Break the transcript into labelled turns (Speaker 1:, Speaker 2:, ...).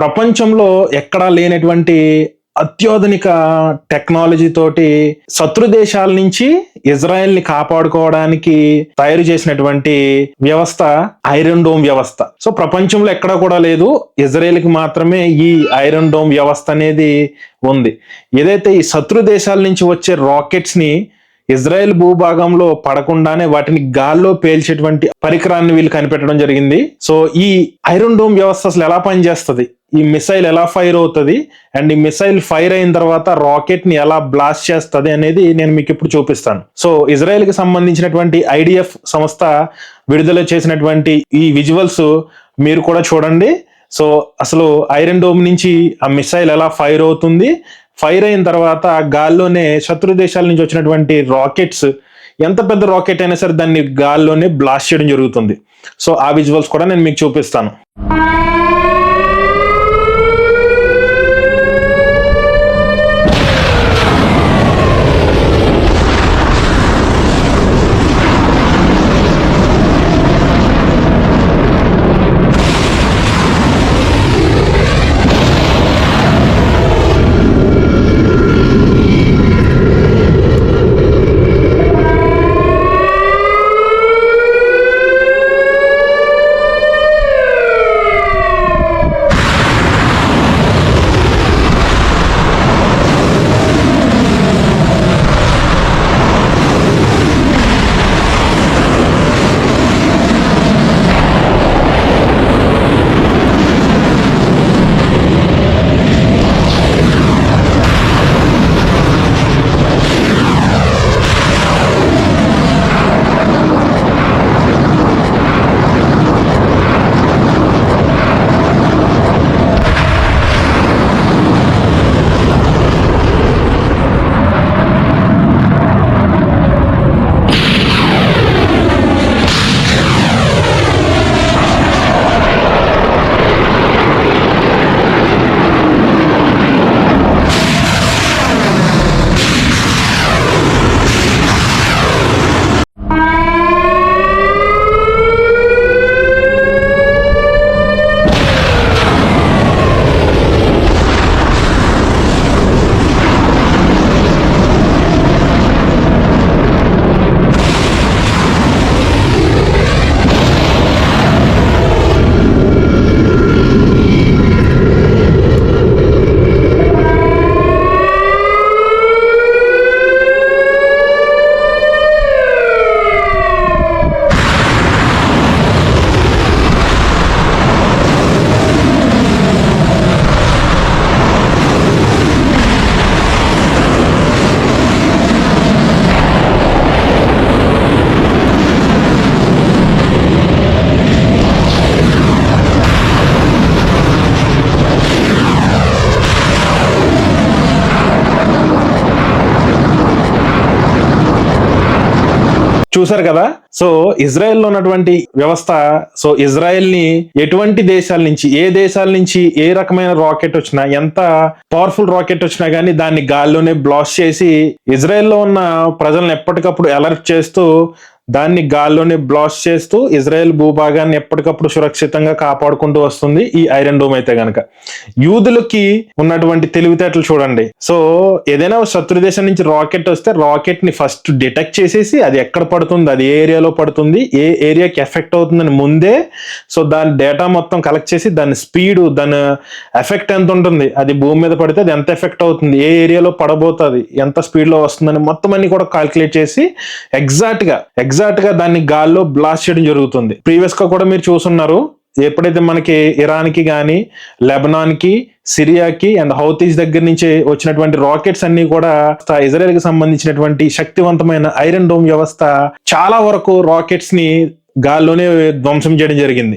Speaker 1: ప్రపంచంలో ఎక్కడా లేనటువంటి అత్యాధునిక టెక్నాలజీ తోటి శత్రు దేశాల నుంచి ఇజ్రాయెల్ని కాపాడుకోవడానికి తయారు చేసినటువంటి వ్యవస్థ ఐరన్ డోమ్ వ్యవస్థ. సో ప్రపంచంలో ఎక్కడా కూడా లేదు. ఇజ్రాయెల్కి మాత్రమే ఈ ఐరన్ డోమ్ వ్యవస్థ అనేది ఉంది. ఏదైతే ఈ శత్రు దేశాల నుంచి వచ్చే రాకెట్స్ని ఇజ్రాయెల్ భూభాగంలో పడకుండానే వాటిని గాల్లో పేల్చేటువంటి పరికరాన్ని వీళ్ళు కనిపెట్టడం జరిగింది. సో ఈ ఐరన్ డోమ్ వ్యవస్థ అసలు ఎలా పనిచేస్తుంది? ఈ మిసైల్ ఎలా ఫైర్ అవుతుంది అండ్ ఈ మిసైల్ ఫైర్ అయిన తర్వాత రాకెట్ని ఎలా బ్లాస్ట్ చేస్తుంది అనేది నేను మీకు ఇప్పుడు చూపిస్తాను. సో ఇజ్రాయెల్కి సంబంధించినటువంటి ఐడిఎఫ్ సంస్థ విడుదల చేసినటువంటి ఈ విజువల్స్ మీరు కూడా చూడండి. సో అసలు ఐరన్ డోమ్ నుంచి ఆ మిసైల్ ఎలా ఫైర్ అవుతుంది? ఫైర్ అయిన తర్వాత గాల్లోనే శత్రు దేశాల నుంచి వచ్చినటువంటి రాకెట్స్ ఎంత పెద్ద రాకెట్ అయినా సరే దాన్ని గాల్లోనే బ్లాస్ట్ చేయడం జరుగుతుంది. సో ఆ విజువల్స్ కూడా నేను మీకు చూపిస్తాను. చూసారు కదా? సో ఇజ్రాయెల్లో ఉన్నటువంటి వ్యవస్థ సో ఇజ్రాయెల్ని ఎటువంటి దేశాల నుంచి ఏ దేశాల నుంచి ఏ రకమైన రాకెట్ వచ్చినా ఎంత పవర్ఫుల్ రాకెట్ వచ్చినా గానీ దాన్ని గాల్లోనే బ్లాస్ట్ చేసి ఇజ్రాయెల్లో ఉన్న ప్రజలను ఎప్పటికప్పుడు అలర్ట్ చేస్తూ దాన్ని గాల్లోనే బ్లాస్ట్ చేస్తూ ఇజ్రాయెల్ భూభాగాన్ని ఎప్పటికప్పుడు సురక్షితంగా కాపాడుకుంటూ వస్తుంది ఈ ఐరన్ డోమ్ అయితే గనక. యూదులకి ఉన్నటువంటి తెలివితేటలు చూడండి. సో ఏదైనా శత్రు దేశం నుంచి రాకెట్ వస్తే రాకెట్ని ఫస్ట్ డిటెక్ట్ చేసేసి అది ఎక్కడ పడుతుంది అది ఏ ఏరియాలో పడుతుంది ఏ ఏరియాకి ఎఫెక్ట్ అవుతుందని ముందే సో దాని డేటా మొత్తం కలెక్ట్ చేసి దాని స్పీడ్ దాని ఎఫెక్ట్ ఎంత ఉంటుంది అది భూమి మీద పడితే అది ఎంత ఎఫెక్ట్ అవుతుంది ఏ ఏరియాలో పడబోతుంది ఎంత స్పీడ్లో వస్తుందని మొత్తం అన్ని కూడా కాల్కులేట్ చేసి ఎగ్జాక్ట్గా ఎగ్జాక్ట్గా దాన్ని గాల్లో బ్లాస్ట్ చేయడం జరుగుతుంది. ప్రీవియస్గా కూడా మీరు చూసున్నారు ఎప్పుడైతే మనకి ఇరాన్కి కానీ లెబనాన్కి సిరియాకి అండ్ హౌతీస్ దగ్గర నుంచి వచ్చినటువంటి రాకెట్స్ అన్ని కూడా ఇజ్రాయెల్కి సంబంధించినటువంటి శక్తివంతమైన ఐరన్ డోమ్ వ్యవస్థ చాలా వరకు రాకెట్స్ని గాల్లోనే ధ్వంసం చేయడం జరిగింది.